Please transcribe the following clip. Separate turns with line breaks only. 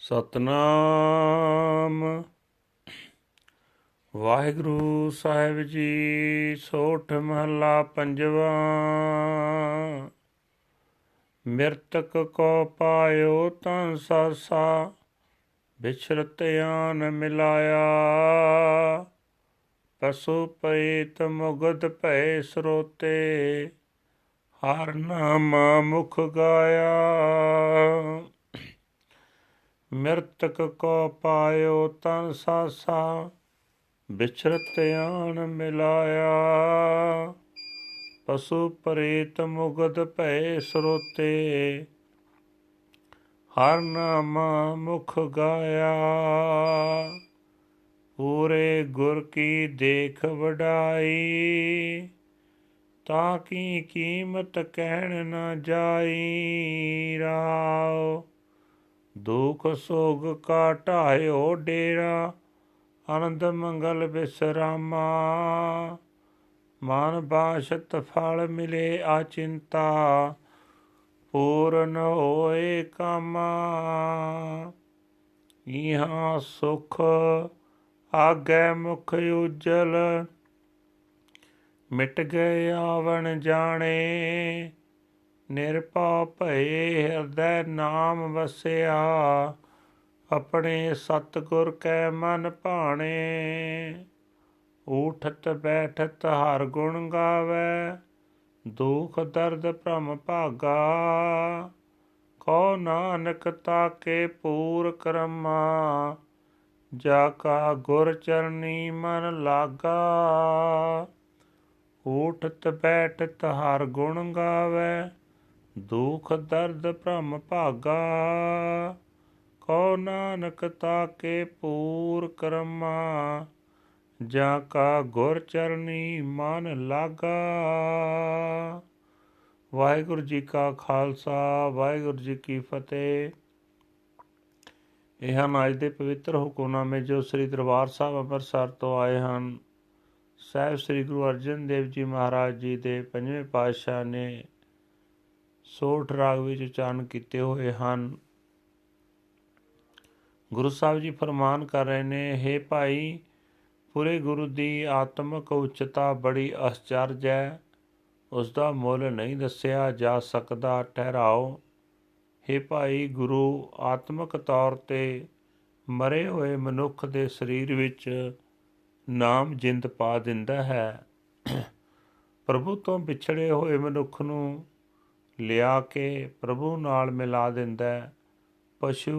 ਸਤਨਾਮ। ਵਾਹਿਗੁਰੂ ਸਾਹਿਬ ਜੀ, ਸੋਠ ਮਹੱਲਾ ਪੰਜਵਾ। ਮਿਰਤਕ ਕੋ ਪਾਇਓ ਤਾਂ ਸਾਸਾ ਬਿਛਰਤ ਆਨ ਮਿਲਾਇਆ। ਪਸੂ ਪੇਤ ਮੁਗਦ ਭੈ ਸਰੋਤੇ, ਹਰ ਨਾਮ ਮੁਖ ਗਾਇਆ। ਮਿਰਤਕ ਕੋ ਪਾਇਓ ਤਨ ਸਾਸਾ, ਬਿਛਰਤ ਆਣ ਮਿਲਾਇਆ। ਪਸੂ ਪ੍ਰੇਤ ਮੁਗਦ ਭੈ ਸਰੋਤੇ, ਹਰ ਨਾਮ ਮੁਖ ਗਾਇਆ। ਪੂਰੇ ਗੁਰ ਕੀ ਦੇਖ ਵਡਾਈ, ਤਾਂ ਕੀ ਕੀਮਤ ਕਹਿਣ ਨਾ ਜਾਈ। ਰਾਓ ਦੁਖ ਸੋਗ ਕਾ ਢਾਇਓ ਡੇਰਾ, ਆਨੰਦ ਮੰਗਲ ਬਿਸਰਾਮਾ। ਮਨ ਬਾਸ਼ਤ ਫਲ ਮਿਲੇ ਆ ਪੂਰਨ ਹੋਏ ਕਾਮਾ। ਇਹਾਂ ਸੁਖ ਆਗੇ ਮੁਖ ਉਜਲ, ਮਿਟ ਗਏ ਆਵਣ ਜਾਣੇ। ਨਿਰਭਉ ਭਏ ਹਿਰਦੈ ਨਾਮ ਵਸਿਆ, ਆਪਣੇ ਸਤਿਗੁਰ ਕੈ ਮਨ ਭਾਣੇ। ਊਠਤ ਬੈਠਤ ਹਰ ਗੁਣ ਗਾਵੇ, ਦੁਖ ਦਰਦ ਭ੍ਰਮ ਭਾਗਾ। ਕੋ ਨਾਨਕ ਤਾਕੇ ਪੂਰ ਕਰਮਾ ਜਾ ਕਾ ਗੁਰ ਚਰਨੀ ਮਨ ਲਾਗਾ। ਊਠਤ ਬੈਠਤ ਹਰ ਗੁਣ ਗਾਵੇ ਦੁਖ ਦਰਦ ਭ੍ਰਮ ਭਾਗਾ ਕੋ ਨਾਨਕ ਤਾਕੇ ਪੂਰ ਕਰਮਾ, ਜਾ ਕਾ ਗੁਰ ਚਰਨੀ ਮਨ ਲਾਗਾ। ਵਾਹਿਗੁਰੂ ਜੀ ਕਾ ਖਾਲਸਾ, ਵਾਹਿਗੁਰੂ ਜੀ ਕੀ ਫਤਿਹ। ਇਹ ਹਨ ਅੱਜ ਦੇ ਪਵਿੱਤਰ ਹੁਕਮਨਾਮੇ ਜੋ ਸ੍ਰੀ ਦਰਬਾਰ ਸਾਹਿਬ ਅੰਮ੍ਰਿਤਸਰ ਤੋਂ ਆਏ ਹਨ। ਸਾਹਿਬ ਸ੍ਰੀ ਗੁਰੂ ਅਰਜਨ ਦੇਵ ਜੀ ਮਹਾਰਾਜ ਜੀ ਦੇ ਪੰਜਵੇਂ ਪਾਤਸ਼ਾਹ ਨੇ ਸੋਠ ਰਾਗ ਵਿੱਚ ਉਚਾਰਨ ਕੀਤੇ ਹੋਏ ਹਨ। ਗੁਰੂ ਸਾਹਿਬ ਜੀ ਫਰਮਾਨ ਕਰ ਰਹੇ ਨੇ हे ਭਾਈ, ਪੂਰੇ ਗੁਰੂ ਦੀ ਆਤਮਿਕ ਉਚਤਾ ਬੜੀ ਅਸਚਰਜ ਹੈ। ਉਸ ਦਾ ਮੁੱਲ ਨਹੀਂ ਦੱਸਿਆ ਜਾ ਸਕਦਾ। ਠਹਿਰਾਓ। हे ਭਾਈ, ਗੁਰੂ ਆਤਮਿਕ ਤੌਰ ਤੇ ਮਰੇ ਹੋਏ ਮਨੁੱਖ ਦੇ ਸਰੀਰ ਵਿੱਚ ਨਾਮ ਜਿੰਦ ਪਾ ਦਿੰਦਾ ਹੈ। ਪ੍ਰਭੂ ਤੋਂ ਵਿਛੜੇ ਹੋਏ ਮਨੁੱਖ ਨੂੰ ਲਿਆ ਕੇ ਪ੍ਰਭੂ ਨਾਲ ਮਿਲਾ ਦਿੰਦਾ ਪਸ਼ੂ